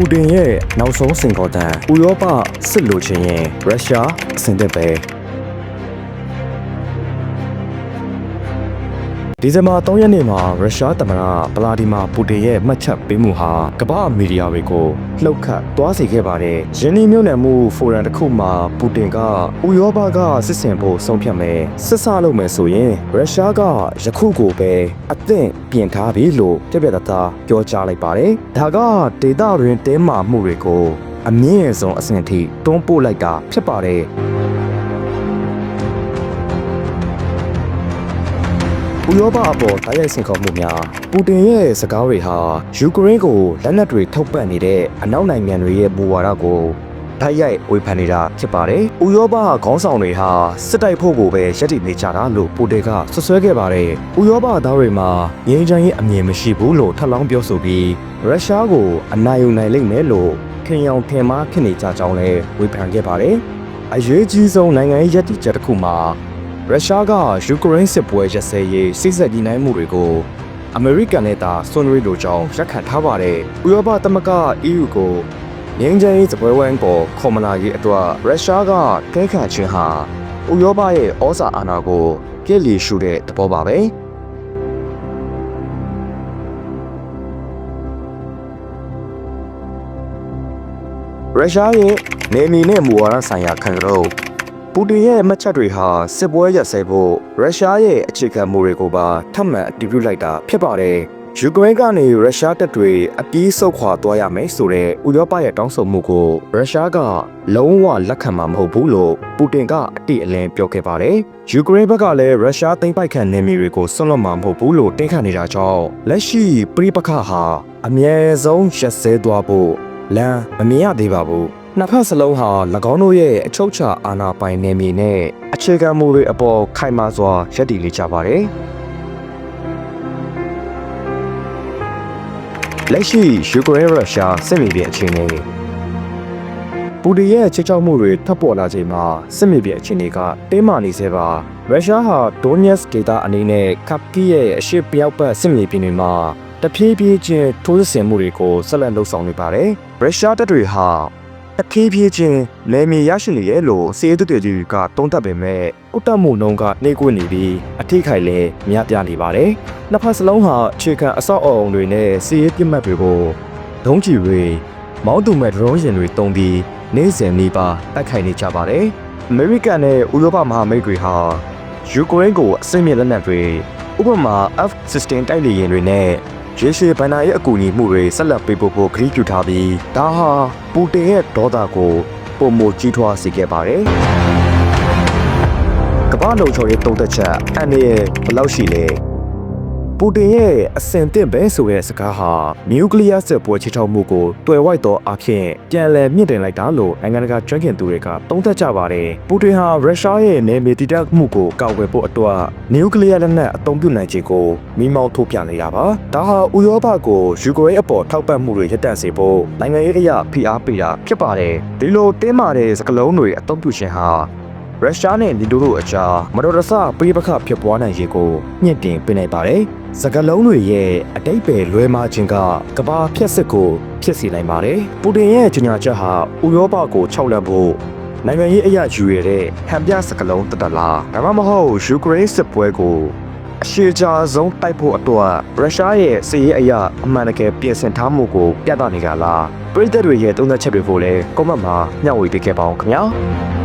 ပူတင်ရဲ့နောက်ဆုံးစင်ကော်တန်ဥရောပစစ်လိုချင်ရင်ရုရှားအဆင်သင့်ပဲ ဒီဇင်ဘာ3ရက်နေ့မှာရုရှားသမ္မတဗလာဒီမာပူတင်ရဲ့မှတ်ချက်ပေးမှုဟာကမ္ဘာမီဒီယာတွေကိုလှုပ်ခတ်သွားစေခဲ့ပါတယ်။ယင်းဒီမြို့နယ်မှုဖိုရမ်တစ်ခုမှာပူတင်ကဥရောပကစစ်စင်ဖို့ဆုံးဖြတ်မယ်။စစ်ဆလုပ်မယ်ဆိုရင်ရုရှားကယခုကိုပဲအသင့်ပြင်ထားပြီလို့ပြပြတသားပြောကြားလိုက်ပါတယ်။ဒါကဒေတာရင်းတင်းမာမှုတွေကိုအမြင့်ဆုံးအဆင့်ထိတွန်းပို့လိုက်တာဖြစ်ပါတယ်။ ဥရောပအပေါ်တိုက်ရိုက်ဆင်ခေါ်မှုများပူတင်ရဲ့စကားတွေဟာယူကရိန်းကိုလက်နက်တွေထုတ်ပတ်နေတဲ့အနောက်နိုင်ငံတွေရဲ့မူဝါဒကိုတိုက်ရိုက်ဝေဖန်နေတာဖြစ်ပါတယ်။ဥရောပခေါင်းဆောင်တွေဟာစစ်တိုက်ဖို့ကိုပဲရည်တည်နေကြတာလို့ပူတင်ကဆွဆွဲခဲ့ပါတယ်။ဥရောပသားတွေမှာငြိမ်းချမ်းရေးအမြင်မရှိဘူးလို့ထပ်လောင်းပြောဆိုပြီးရုရှားကိုအနိုင်ယူနိုင်လိမ့်မယ်လို့ခင်ယောင်ထင်မှားဖြစ်နေကြကြောင်းလည်းဝေဖန်ခဲ့ပါတယ်။အရေးကြီးဆုံးနိုင်ငံရေးရည်တည်ချက်တစ်ခုမှာ ရုရှားကယူကရိန်းစစ်ပွဲရပ်စဲရေးစိစက်ညီနိုင်မှုတွေကိုအမေရိကန်နဲ့သာဆွန်ရီလိုကြောင်းရက်ခံထားပါတယ်။ဥရောပသမဂ္ဂ EU ကိုငင်းချင်ရေးစပွဲဝိုင်းပေါ်ခေါ်မလာရေးအတွက်ရုရှားကကဲခန့်ခြင်းဟာဥရောပရဲ့ဩဇာအာဏာကိုပြည့်လီရှုတဲ့သဘောပါပဲ။ရုရှားရဲ့နေမီနဲ့မူဝါဒဆိုင်ရာခံရုပ် ပူတင်ရဲ့မှတ်ချက်တွေဟာစစ်ပွဲရပ်စဲဖို့ရုရှားရဲ့အခြေခံမူတွေကိုပါထပ်မံအတည်ပြုလိုက်တာဖြစ်ပါတယ်။ယူကရိန်းကနေရုရှားတပ်တွေအပြေးဆုတ်ခွာသွားရမယ်ဆိုတဲ့ဥရောပရဲ့တောင်းဆိုမှုကိုရုရှားကလုံးဝလက်ခံမှာမဟုတ်ဘူးလို့ပူတင်ကအတိအလင်းပြောခဲ့ပါတယ်။ယူကရိန်းဘက်ကလည်းရုရှားသိမ်းပိုက်ခံနေမီတွေကိုဆွန့်လွတ်မှာမဟုတ်ဘူးလို့တင်းခတ်နေတာကြောင့်လက်ရှိပြည်ပခါဟာအမြဲဆုံးရပ်စဲသွားဖို့လမ်းမမြင်ရသေးပါဘူး နှစ်ဖက်စလုံးဟာ၎င်းတို့ရဲ့အချုပ်ချာအာဏာပိုင်နေမည်နဲ့အခြေခံမူတွေအပေါ်ခိုင်မာစွာရပ်တည်နေကြပါတယ်လက်ရှိယူကရိန်းရုရှားစစ်မြေပြင်အခြေအနေပူတီရဲ့ချစ်ချောက်မှုတွေထပ်ပေါ်လာချိန်မှာစစ်မြေပြင်အခြေအနေကတင်းမာနေစေပါရုရှားဟာဒိုနျက်စ်ဒေတာအနေနဲ့ကပ်ကီရဲ့အရှိပြောက်ပတ်စစ်မြေပြင်တွေမှာတဖြည်းဖြည်းချင်းထိုးစစ်ဆင်မှုတွေကိုဆက်လက်လှုပ်ဆောင်နေပါတယ်။ရုရှားတပ်တွေဟာ တဖြည်းဖြည်းချင်းလေမြေရရှိနေရဲ့လို့စီးရဲတွေတွေကတုံးတက်ပေမဲ့ဥတ္တမှုနှုံးကနှိကွနေပြီးအထိခိုက်လည်းများပြားနေပါတယ်။နှစ်ဖက်စလုံးဟာအခြေခံအဆောက်အအုံတွေနဲ့စီးရဲပြစ်မှတ်တွေကိုဒုံးကျည်တွေမောင်းသူမဲ့ဒရုန်းယာဉ်တွေတုံးပြီးနေ့စဉ်နေပါတိုက်ခိုက်နေကြပါတယ်။အမေရိကန်နဲ့ဥရောပမဟာမိတ်တွေဟာယူကရိန်းကိုအစိမ့်မြင့်လက်နက်တွေဥပမာ F-16 တိုက်လေယာဉ်တွေနဲ့ ရေရှည်ဘဏ္ဍာရေးအကူအညီမှုတွေဆက်လက်ပေးပို့ဖို့ကတိပြုထားပြီးဒါဟာပူတင်ရဲ့ဒေါသကိုပုံမကြီးထွားစေခဲ့ပါတယ်။ကမ္ဘာလုံခြုံရေးတုံ့တက်ချက်အန်ရဲ့ဘယ်လောက်ရှိလဲ။ ပူတင်ရဲ့အစင်တင့်ပဲဆိုတဲ့စကားဟာနျူကလ িয়ার စစ်ပွဲချေချောက်မှုကိုတွယ်ဝိုက်သောအဖြစ်ပြန်လည်မြင့်တင်လိုက်တာလို့နိုင်ငံတကာကျွမ်းကျင်သူတွေကသုံးသပ်ကြပါတယ်။ပူတင်ဟာရုရှားရဲ့နယ်မြေတည်တတ်မှုကိုကာကွယ်ဖို့အတွက်နျူကလ িয়ার လက်နက်အသုံးပြုနိုင်ခြင်းကိုမိမောင်းထုတ်ပြနေတာပါ။ဒါဟာဥရောပကိုယူကရိန်းအပေါ်ထောက်ပံ့မှုတွေရပ်တန့်စေဖို့နိုင်ငံရေးအရာဖိအားပေးတာဖြစ်ပါတယ်။ဒီလိုတင်းမာတဲ့စကလုံးတွေအသုံးပြုခြင်းဟာ ရုရှားနဲ့လီတိုတို့အကြားမတော်တဆပြေးပခဖြစ်ပွားနိုင်ရေးကိုမြင့်တင်ပေးနိုင်ပါတယ်။စကလုံးတွေရဲ့အတိတ်ပဲလွဲမားခြင်းကကဘာဖြက်စစ်ကိုဖြစ်စေနိုင်ပါတယ်။ပူတင်ရဲ့ကြေညာချက်ဟာဥရောပကိုခြောက်လန့်ဖို့နိုင်ငံရေးအရာယူရတဲ့ဟန်ပြစကလုံးတတလားဒါမှမဟုတ်ယူကရိန်းစစ်ပွဲကိုအရှိကြဆုံးတိုက်ဖို့အတွက်ရုရှားရဲ့စစ်ရေးအရာအမှန်တကယ်ပြင်ဆင်ထားမှုကိုပြသနေကြလားပြည်သက်တွေရဲ့သုံးသက်ချက်တွေကိုလည်းကွန်မန့်မှာမျှဝေပေးခဲ့ပါအောင်ခင်ဗျာ